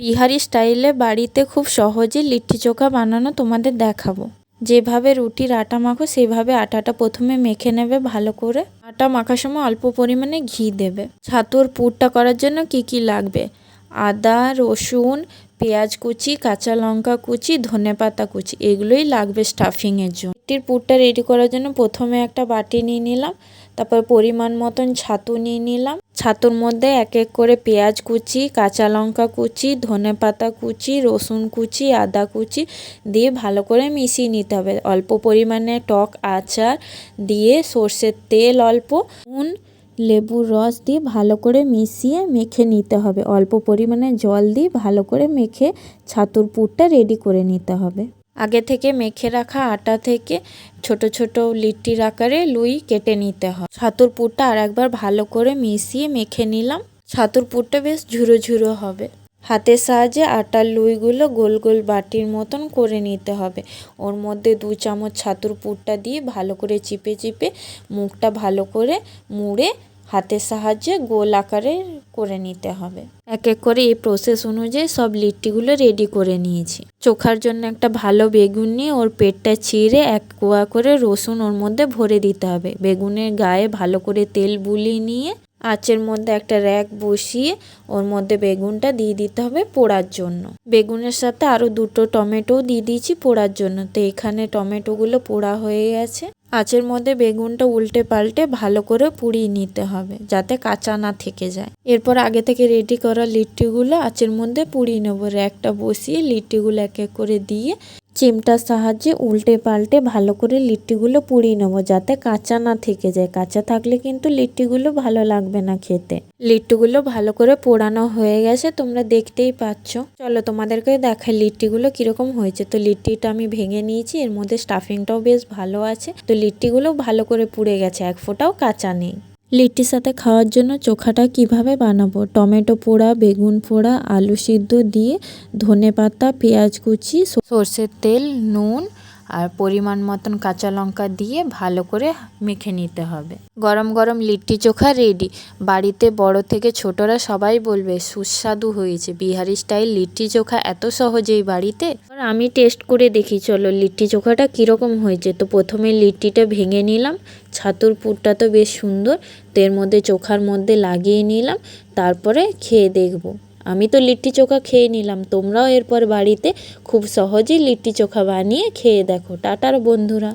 বিহারি স্টাইলে বাড়িতে খুব সহজে লিট্টি চোখা বানানো তোমাদের দেখাবো। যেভাবে রুটির আটা মাখো, সেভাবে আটাটা প্রথমে মেখে নেবে ভালো করে। আটা মাখার সময় অল্প পরিমাণে ঘি দেবে। ছাতুর পুরটা করার জন্য কি কি লাগবে? আদা, রসুন, পেঁয়াজ কুচি, কাঁচা লঙ্কা কুচি, ধনে পাতা কুচি, এগুলোই লাগবে স্টাফিংয়ের জন্য। লিট্টির পুরটা রেডি করার জন্য প্রথমে একটা বাটি নিয়ে নিলাম, তারপর পরিমাণ মতন ছাতু নিয়ে নিলাম। ছাতুর মধ্যে এক এক করে পেঁয়াজ কুচি, কাঁচা লঙ্কা কুচি, ধনে পাতা কুচি, রসুন কুচি, আদা কুচি দিয়ে ভালো করে মিশিয়ে নিতে হবে। অল্প পরিমাণে টক আচার দিয়ে সর্ষের তেল অল্প, নুন, লেবুর রস দিয়ে ভালো করে মিশিয়ে মেখে নিতে হবে। অল্প পরিমাণে জল দিয়ে ভালো করে মেখে ছাতুর পুরটা রেডি করে নিতে হবে। আগে থেকে মেখে রাখা আটা থেকে ছোট ছোট লিট্টির আকারে লুই কেটে নিতে হয়। ছাতুর পুরটা আর একবার ভালো করে মিশিয়ে মেখে নিলাম। ছাতুর পুরটা বেশ ঝুরো ঝুরো হবে। হাতের সাহায্যে আটার লুইগুলো গোল গোল বাটির মতন করে নিতে হবে। ওর মধ্যে দু চামচ ছাতুর পুরটা দিয়ে ভালো করে চিপে চিপে মুখটা ভালো করে মুড়ে হাতের সাহায্যে গোল আকারে করে নিতে হবে। এক এক করে এই প্রসেস অনুযায়ী সব লিট্টিগুলো রেডি করে নিয়েছি। চোখার জন্য একটা ভালো বেগুন নিয়ে ওর পেটটা ছিঁড়ে এক কোয়া করে রসুন ওর মধ্যে ভরে দিতে হবে। বেগুনের গায়ে ভালো করে তেল বুলিয়ে নিয়ে আঁচের মধ্যে একটা র্যাক বসিয়ে ওর মধ্যে বেগুনটা দিয়ে দিতে হবে পোড়ার জন্য। বেগুনের সাথে আরও দুটো টমেটোও দিয়ে দিয়েছি পোড়ার জন্য। তো এখানে টমেটোগুলো পোড়া হয়ে গেছে। আঁচের মধ্যে বেগুনটা উল্টে পাল্টে ভালো করে পুড়িয়ে নিতে হবে যাতে কাঁচা না থেকে যায়। এরপর আগে থেকে রেডি করা লিট্টিগুলো আঁচের মধ্যে পুড়িয়ে নেব। র্যাকটা বসিয়ে লিট্টিগুলো এক এক করে দিয়ে চিমটার সাহায্যে উল্টে পাল্টে ভালো করে লিট্টিগুলো পুড়িয়ে নেব, যাতে কাঁচা না থেকে যায়। কাঁচা থাকলে কিন্তু লিট্টিগুলো ভালো লাগবে না খেতে। লিট্টিগুলো ভালো করে পোড়ানো হয়ে গেছে, তোমরা দেখতেই পাচ্ছ। চলো তোমাদেরকে দেখাই লিট্টিগুলো কীরকম হয়েছে। তো লিট্টিটা আমি ভেঙে নিয়েছি, এর মধ্যে স্টাফিংটাও বেশ ভালো আছে। তো লিট্টিগুলো ভালো করে পুড়ে গেছে, এক ফোঁটাও কাঁচা নেই। লিট্টির সাথে খাওয়ার জন্য চোখাটা কীভাবে বানাবো? টমেটো পোড়া, বেগুন পোড়া, আলু সিদ্ধ দিয়ে ধনে পাতা, পেঁয়াজ কুচি সর্ষের তেল, নুন আর পরিমাণ মতন কাঁচা লঙ্কা দিয়ে ভালো করে মেখে নিতে হবে। গরম গরম লিট্টি চোখা রেডি বাড়িতে বড় থেকে ছোটরা সবাই বলবে, সুস্বাদু হয়েছে। বিহারি স্টাইল লিট্টি চোখা এত সহজেই বাড়িতে? আমি টেস্ট করে দেখি, চলো, লিট্টি চোখাটা কীরকম হয়েছে? তো প্রথমে লিট্টিটা ভেঙে নিলাম। ছাতুর পুরটা তো বেশ সুন্দর। তো এর মধ্যে চোখার মধ্যে লাগিয়ে নিলাম। তারপরে খেয়ে দেখব। আমি তো লিট্টি চোখা খেয়ে নিলাম। তোমরাও এরপর বাড়িতে খুব সহজেই লিট্টি চোখা বানিয়ে খেয়ে দেখো। টাটার বন্ধুরা।